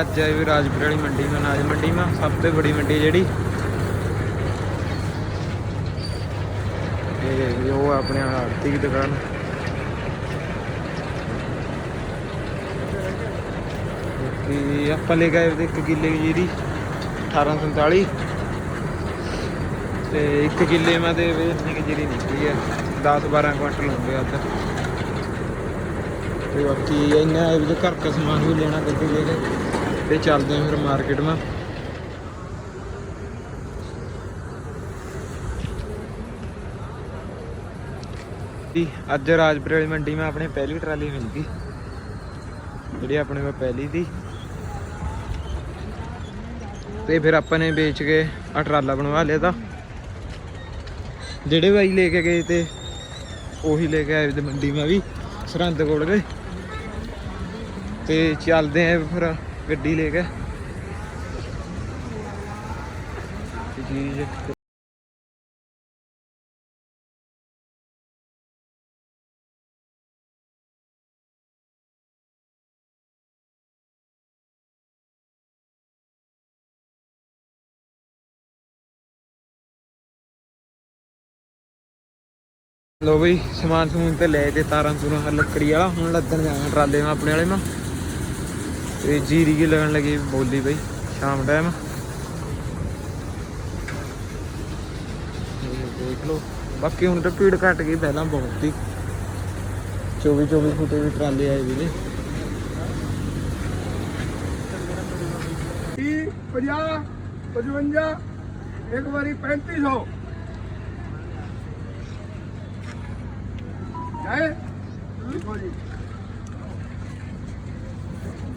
ਅੱਜ ਆਏ ਵੀ ਰਾਜਪੁਰ ਵਾਲੀ ਮੰਡੀ ਮਾ ਅਨਾਜ ਮੰਡੀ ਮਾ, ਸਭ ਤੋਂ ਬੜੀ ਮੰਡੀ ਜਿਹੜੀ। ਤੇ ਉਹ ਆਪਣੇ ਆਰਤੀ ਦੀ ਦੁਕਾਨ। ਕਿ ਆਪਾਂ ਲੈ ਗਏ ਉਹਦੇ 1 ਕਿੱਲੇ ਦੀ ਜਿਹੜੀ 1847 ਤੇ ਇੱਕ ਕਿੱਲੇ ਮਾ ਦੇ ਵੇ ਇੰਨੀ ਕਿ ਜਿਹੜੀ ਨਿਕਲੀ ਹੈ 10 12 ਕੁਇੰਟਲ ਹੁੰਦੇ ਆ ਤਾਂ ਤੇ ਬਾਕੀ ਇੰਨਾ ਇਹ ਵੀ ਘਰ ਦਾ ਸਮਾਨ ਵੀ ਲੈਣਾ ਗੱਡੀ ਲੈ ਕੇ ਤੇ ਚੱਲਦੇ ਆ ਫਿਰ ਮਾਰਕੀਟ। ਮਾ ਜੀ, ਅੱਜ ਰਾਜਪੁਰ ਵਾਲੀ ਮੰਡੀ ਮੈਂ ਆਪਣੇ ਪਹਿਲੀ ਟਰਾਲੀ ਮਿਲ ਗਈ। ਜਿਹੜੀ ਆਪਣੇ ਕੋਲ ਪਹਿਲੀ ਦੀ। ਤੇ ਫਿਰ ਆਪਾਂ ਨੇ ਵੇਚ ਕੇ ਆ ਟਰਾਲਾ ਬਣਵਾ ਲਿਆ ਤਾਂ ਜਿਹੜੇ ਬਾਈ ਲੈ ਕੇ ਗਏ ਤੇ ਉਹੀ ਲੈ ਕੇ ਆਏ ਤੇ ਮੰਡੀ ਮੈਂ ਵੀ, ਸਰਹੰਦ ਕੋਲ ਗਏ। ਤੇ ਚੱਲਦੇ ਆਂ ਫਿਰ ਗੱਡੀ ਲੈ ਕੇ। ਤੇ ਲੋ ਬਈ, ਸਮਾਨ ਸਮੂਨ ਤੇ ਲੈ ਕੇ ਤਾਰਾਂ ਤੂਰਾਂ ਲੱਕੜੀ ਵਾਲਾ। ਹੁਣ ਲੱਦਣ ਜਾਣਾ ਟਰਾਲੇ ਨਾਲ ਆਪਣੇ ਵਾਲੇ ਮਾ ਤੇ ਜੀਰੀ ਕੀ ਲੱਗਣ ਲੱਗੀ ਬੋਲੀ ਬਈ, ਸ਼ਾਮ ਟਾਈਮ ਦੇਖ ਲਓ। ਬਾਕੀ ਹੁਣ ਤਾਂ ਭੀੜ ਘਟ ਗਈ, ਪਹਿਲਾਂ ਬਹੁਤ ਹੀ 24 24 ਫੁੱਟੇ ਵੀ ਟਰਾਲੇ ਆਏ ਵੀ ਨੇ 50 55 ਇੱਕ ਵਾਰੀ 3500 ਹੈ ਲਿਖੋ ਜੀ।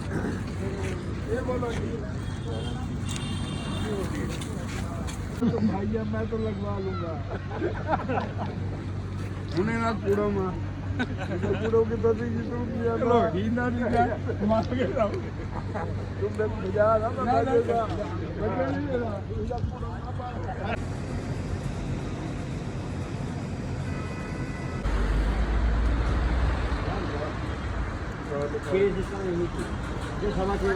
ਇਹ ਬੋਲੋ तो भैया मैं तो लगवा लूंगा उन्हें ना कूड़ा माँ कूड़ो की तो थी तो किया तो ही ना नहीं गया मार के रहा तुम बजा रहा मैं बजा मैं नहीं रहा 6 से 7 नहीं थी जो समाज में